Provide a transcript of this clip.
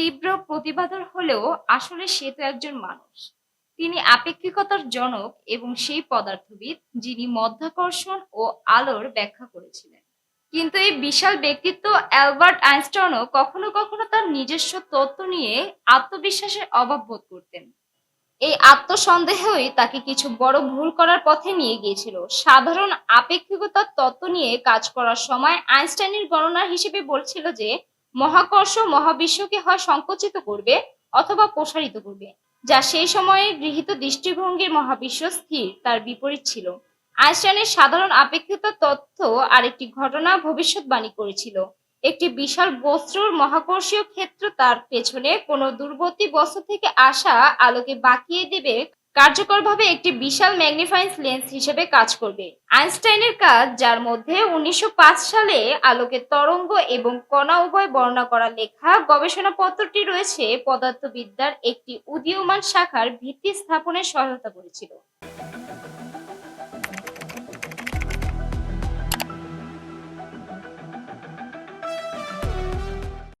তীব্র প্রতিবাদর হলেও আসলে সে তো একজন মানুষ। তিনি আপেক্ষিকতার জনক এবং সেই পদার্থবিদ যিনি মধ্যাকর্ষণ ও আলোর ব্যাখ্যা করেছিলেন। কিন্তু এই বিশাল ব্যক্তিত্ব অ্যালবার্ট আইনস্টাইনও কখনো কখনো তার নিজস্ব তত্ত্ব নিয়ে আত্মবিশ্বাসের অভাব বোধ করতেন। এই আত্মসন্দেহই তাকে কিছু বড় ভুল করার পথে নিয়ে গিয়েছিল। সাধারণ আপেক্ষিকতার তত্ত্ব নিয়ে কাজ করার সময় আইনস্টাইনের গণনা হিসেবে বলছিল যে মহাকর্ষ মহাবিশ্বকে হয় সংকুচিত করবে অথবা প্রসারিত করবে, যা সেই সময়ে গৃহীত দৃষ্টিভঙ্গির মহাবিশ্ব স্থির, তার বিপরীত ছিল। আইনস্টাইনের সাধারণ আপেক্ষিকতার তত্ত্ব আরেকটি ঘটনা ভবিষ্যৎবাণী করেছিল। একটি বিশাল বস্তুর মহাকর্ষীয় ক্ষেত্র তার পেছনে কোনো দূরবর্তী বস্তু থেকে আসা আলোকে বাঁকিয়ে দেবে কার্যকরভাবে একটি বিশাল ম্যাগনিফাইন্স লেন্স হিসেবে কাজ করবে। আইনস্টাইনের কাজ, যার মধ্যে উনিশশো পাঁচ সালে আলোকের তরঙ্গ এবং কণা উভয় বর্ণনা করা লেখা গবেষণাপত্রটি রয়েছে, পদার্থবিদ্যার একটি উদীয়মান শাখার ভিত্তি স্থাপনের সহায়তা করেছিল।